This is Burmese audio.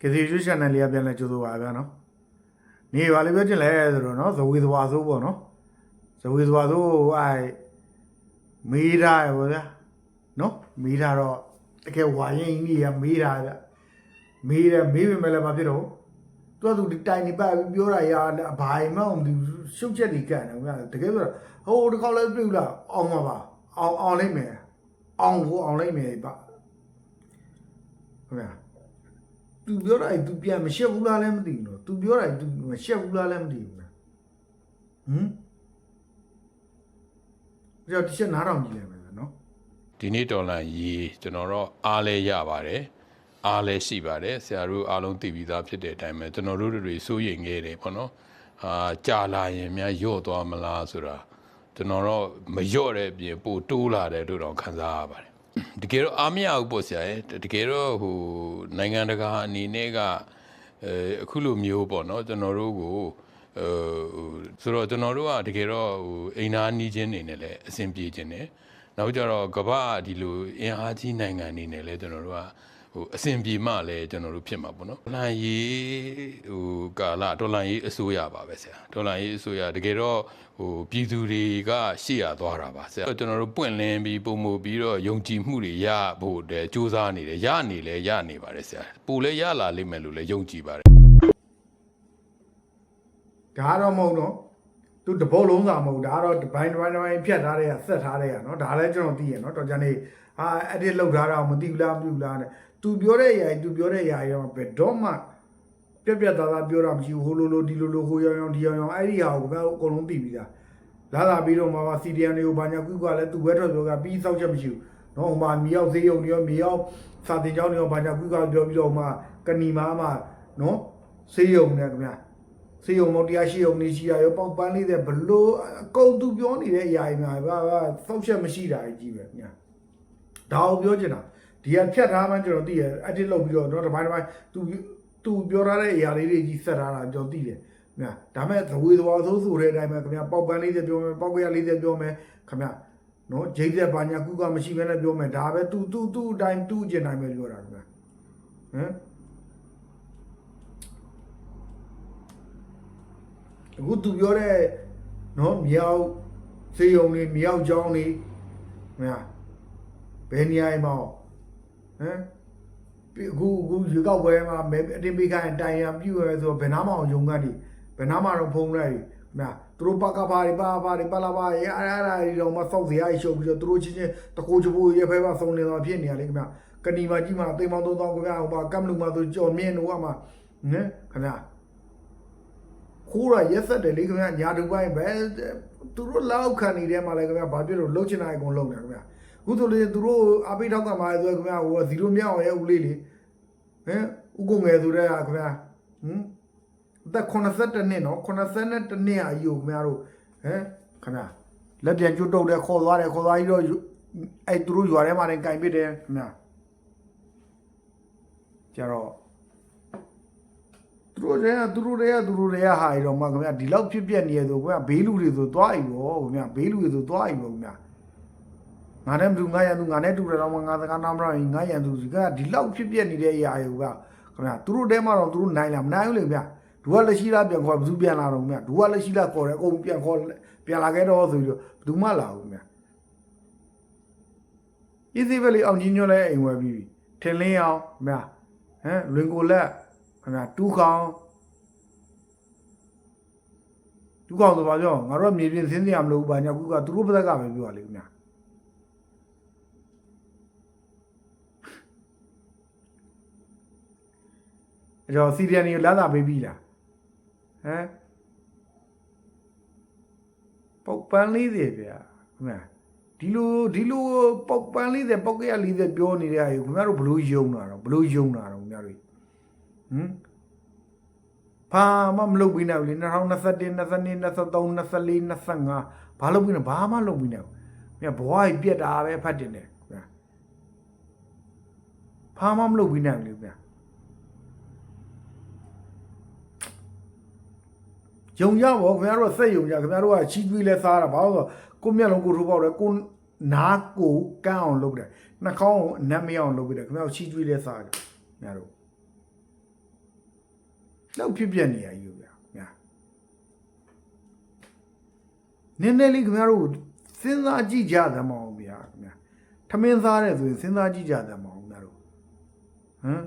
ကစီရွှေ channel လေးကပြန်လဲကြိုးဆိုပါဗျာနော်နေပါလေပြောချင်လဲဆိုတော့နော်ဇဝေသဝါဆိုးပေါ့နော်ဇဝေသဝါဆိုးအဲမေးတာရပါဗျာနော်မေးတာတော့တကယ်ဝါရင်ကြီးကမေးတာဗျမေးတယ်မေးပေမဲ့လည်းမဖြစ်တော့သူကသူဒီတိုင်နေပတ်ပြီးပြောတာရဘာမှမသိဘူးရှုပ်ချက်တွေကန်တယ်ဗျာတကယ်ဆိုတော့ဟိုဒီခေါက်လည်းပြုတ်လာအောင်ပါပါအောင်အောင်လိုက်မယ်အောင်ကိုအောင်လိုက်မယ်ပါဟုတ်လား သူပြောတာသူပြန်မရှက်ဘူးလားလည်းမသိဘူးနော်သူပြောတာသူမရှက်ဘူးလားလည်းမသိဘူးလားဟမ်ကြောက်တစ်ချက်နားတော်ကြည့်လိုက်မယ်နော်ဒီနေ့တော်လန်ရေးကျွန်တော်တော့အားလဲရပါတယ်အားလဲရှိပါတယ်ဆရာတို့အားလုံးသိပြီးသားဖြစ်တဲ့အတိုင်းပဲကျွန်တော်တို့တွေစိုးရိမ်နေတယ်ပေါ့နော်အာကြာလာရင်များယော့သွားမလားဆိုတာကျွန်တော်တော့မယော့တဲ့အပြင်ပိုတိုးလာတယ်လို့တော့ခံစားရပါတယ် တကယ်တော့အားမရဘူးပေါ့ဆရာရဲ့တကယ်တော့ဟိုနိုင်ငံတကာအနေနဲ့ကအဲအခုလိုမျိုးပေါ့နော်ကျွန်တော်တို့ကိုဟိုဆိုတော့ကျွန်တော်တို့ကတကယ်တော့ဟိုအိမ်သားနီးချင်းနေနဲ့လည်းအဆင်ပြေခြင်းတယ်နောက်ကြတော့ကမ္ဘာဒီလိုအင်အားကြီးနိုင်ငံနေနဲ့လည်းကျွန်တော်တို့က ဟိုအဆင်ပြေမှလည်းကျွန်တော်တို့ဖြစ်မှာပေါ့နော်ဒေါ်လာရေးဟိုကာလဒေါ်လာရေးအစိုးရပါပဲဆရာဒေါ်လာရေးအစိုးရတကယ်တော့ဟိုပြည်သူတွေကရှေ့ရသွားတာပါဆရာကျွန်တော်တို့ပွင့်လင်းပြီးပုံမူပြီးတော့ယုံကြည်မှုတွေရဖို့တည်းစူးစမ်းနေတယ်ရနေလဲရနေပါတယ်ဆရာပိုလည်းရလာလိမ့်မယ်လို့လည်းယုံကြည်ပါတယ်ဒါကတော့မဟုတ်တော့သူတပုတ်လုံးစာမဟုတ်ဒါကတော့ဒီဘိုင်းဒီဘိုင်းဒီဘိုင်းဖြတ်ထားတဲ့ကဆက်ထားတဲ့ကနော်ဒါလည်းကျွန်တော်သိရနော်တော်ကြနေဟာအဲ့ဒီလောက်ထားတာမသိဘူးလားမသိဘူးလားနဲ့ သူပြောတဲ့အရာသူပြောတဲ့အရာရောပဲတော့မှပြက်ပြက်သားသားပြောတာမရှိဘူးဟိုလိုလိုဒီလိုလိုဟိုရောင်ရောင်ဒီရောင်ရောင်အဲ့ဒီဟာကိုခင်ဗျားတို့အကုန်လုံးသိပြီးသားလာလာပြီးတော့မှာပါ CDN တွေကိုဘာညာကွက်ကလည်းသူဘက်တော့ပြောကပြီးစောက်ချက်မရှိဘူးနော်ဟိုမှာမြေရောက်ဈေးရုံတွေရောမြေရောက်စာတင်ကျောင်းတွေရောဘာညာကွက်ကပြောပြီးတော့မှကဏီမားမှာနော်ဈေးရုံနဲ့ခင်ဗျာဈေးရုံမော်တရားရှိရုံနေရှိရရောပေါက်ပန်းလေးတဲ့ဘလို့အကုန်သူပြောနေတဲ့အရာတွေမှာဘာစောက်ချက်မရှိတာကြီးပဲခင်ဗျာဒါကိုပြောချင်တာ ဒီကဖြတ်ထားမှကျွန်တော်သိရအတစ်လောက်ပြီးတော့တော့တစ်ပိုင်းတစ်ပိုင်းသူသူပြောထားတဲ့အရာလေးတွေကြီးဆက်ထားတာကျွန်တော်သိတယ်ညာဒါမဲ့သဝေသဝါဆိုးဆိုတဲ့အတိုင်းပဲခင်ဗျာပေါက်ပန်းလေးတွေပြောမယ်ပေါက်ကရလေးတွေပြောမယ်ခင်ဗျာနော်ဂျိတ်တဲ့ဘာညာကုကမရှိဘဲနဲ့ပြောမယ်ဒါပဲသူသူသူအတိုင်းသူ့အကျင်တိုင်းပဲပြောတာခင်ဗျာဟမ်အခုသူပြောတဲ့နော်မြောက်စေယုံနေမြောက်ကြောင်းနေမလားဘယ်နေရာမှာ ဟမ်ပြီးအခုအခုရေကောက်ပွဲမှာမဲအတင်းပေးခိုင်းတိုင်ရန်ပြုရဲဆိုတော့ဘယ်နာမှအောင်ယုံကနေဘယ်နာမှတော့ဖုံးလိုက်မလားသူတို့ပကပါရီပါပါရီပါလာပါရအားအားရီတော့မဆောက်စရာရှုပ်ပြီးတော့သူတို့ချင်းချင်းတကိုးချဖို့ရဖဲပါဆုံးနေတော့ဖြစ်နေရလေခင်ဗျကဏီမာကြီးမှာတိမ်မောင်းသုံးသောင်းခင်ဗျဟိုပါကမ်လူမှာသူကြော်မြင့်တော့အမှာဟမ်ခင်ဗျခိုးရရက်ဆက်တယ်လေခင်ဗျာညာတူပိုင်းပဲသူတို့လောက်ခံနေတဲ့မှာလေခင်ဗျာဘာဖြစ်လို့လှုပ်ချင်တာအကုန်လုပ်နေခင်ဗျာအ ခုဆိုလေသူတို့အပိထောက်ကမှာဆိုခင်ဗျာဟို0မြောက်အောင်ရဲ့ဦးလေးလေဟမ်ဥကုငယ်ဆိုတဲ့ခင်ဗျာဟမ်အသက်82နှစ်နော်82နှစ်အယူခင်ဗျားတို့ဟမ်ခင်ဗျာလက်ပြန်ကျွတ်တုတ်တယ်ခေါ်သွားတယ်ခေါ်သွားပြီးတော့အဲ့သူတို့ရွာထဲမှာနေကင်ပစ်တယ်ခင်ဗျာကျတော့သူတို့တွေကသူတို့တွေကသူတို့တွေကဟာရတော့မှခင်ဗျာဒီလောက်ဖြစ်ပြက်နေရဆိုခင်ဗျာဘေးလူတွေဆိုသွားပြီဗောခင်ဗျာဘေးလူတွေဆိုသွားပြီဗောခင်ဗျာ ငါနဲ့မတူငါရန်သူငါနဲ့တူတယ်တော့မှငါစကားနာမရရင်ငါရန်သူကဒီလောက်ဖြစ်ပြက်နေတဲ့အရာတွေကခင်ဗျာသူတို့တဲမှာတော့သူတို့နိုင်လားမနိုင်ဘူးလေခင်ဗျာဒူကလက်ရှိလားပြန်ခေါ်ဘယ်သူပြန်လာတော့ခင်ဗျာဒူကလက်ရှိလားခေါ်တယ်အကုန်ပြန်ခေါ်ပြန်လာခဲ့တော့ဆိုပြီးတော့ဘယ်သူမှလာဘူးခင်ဗျာ easy valley အောင်ကြီးညွှန်းလဲအိမ်ဝယ်ပြီးပြီထင်လင်းအောင်ခင်ဗျာဟမ်လွင်ကိုလက်ခင်ဗျာတူးခေါင်ဒုက္ခဆိုပါကြောငါတို့ကမြေပြင်စင်းစရာမလိုဘူးဘာညာခုကသူတို့ဘက်ကပဲပြောရလေခင်ဗျာ အဲ့တော့စီရီယန်ကိုလာတာပေးပြီလားဟမ်ပုတ်ပန်းလေးတွေဗျာခင်ဗျာဒီလိုဒီလိုပုတ်ပန်းလေးတွေပုတ်ကြရလေးတွေပြောနေတဲ့အရာကိုခင်ဗျားတို့ဘလို့ယုံတာတော့ဘလို့ယုံတာတော့ခင်ဗျားတို့ဟမ်ဘာမှမလုပ်ပြီးနေဘူးလေ2021 22 23 24 25ဘာလုပ်ပြီးနေဘာမှလုပ်ပြီးနေဘူးမြတ်ဘဝကြီးပြက်တာပဲဖတ်တင်တယ်ဗျာဘာမှမလုပ်ပြီးနေဘူးလေဗျာ ယုံကြပါခင်ဗျားတို့ကစက်ယုံကြခင်ဗျားတို့ကချီးကျွေးလဲစားတာဘာလို့ဆိုတော့ကိုမျက်လုံးကိုထိုးပေါက်တယ်ကိုနားကိုကန်းအောင်လုပ်တယ်နှာခေါင်းကိုအနက်မရအောင်လုပ်ပြီးတယ်ခင်ဗျားတို့ချီးကျွေးလဲစားတယ်ခင်ဗျားတို့လောက်ဖြစ်ပြက်နေရယူဗျာညာနည်းနည်းလေးခင်ဗျားတို့စဉ်းစားကြည့်ကြသမောင်းဗျာခင်ဗျာထမင်းစားတယ်ဆိုရင်စဉ်းစားကြည့်ကြသမောင်းခင်ဗျားတို့ဟမ်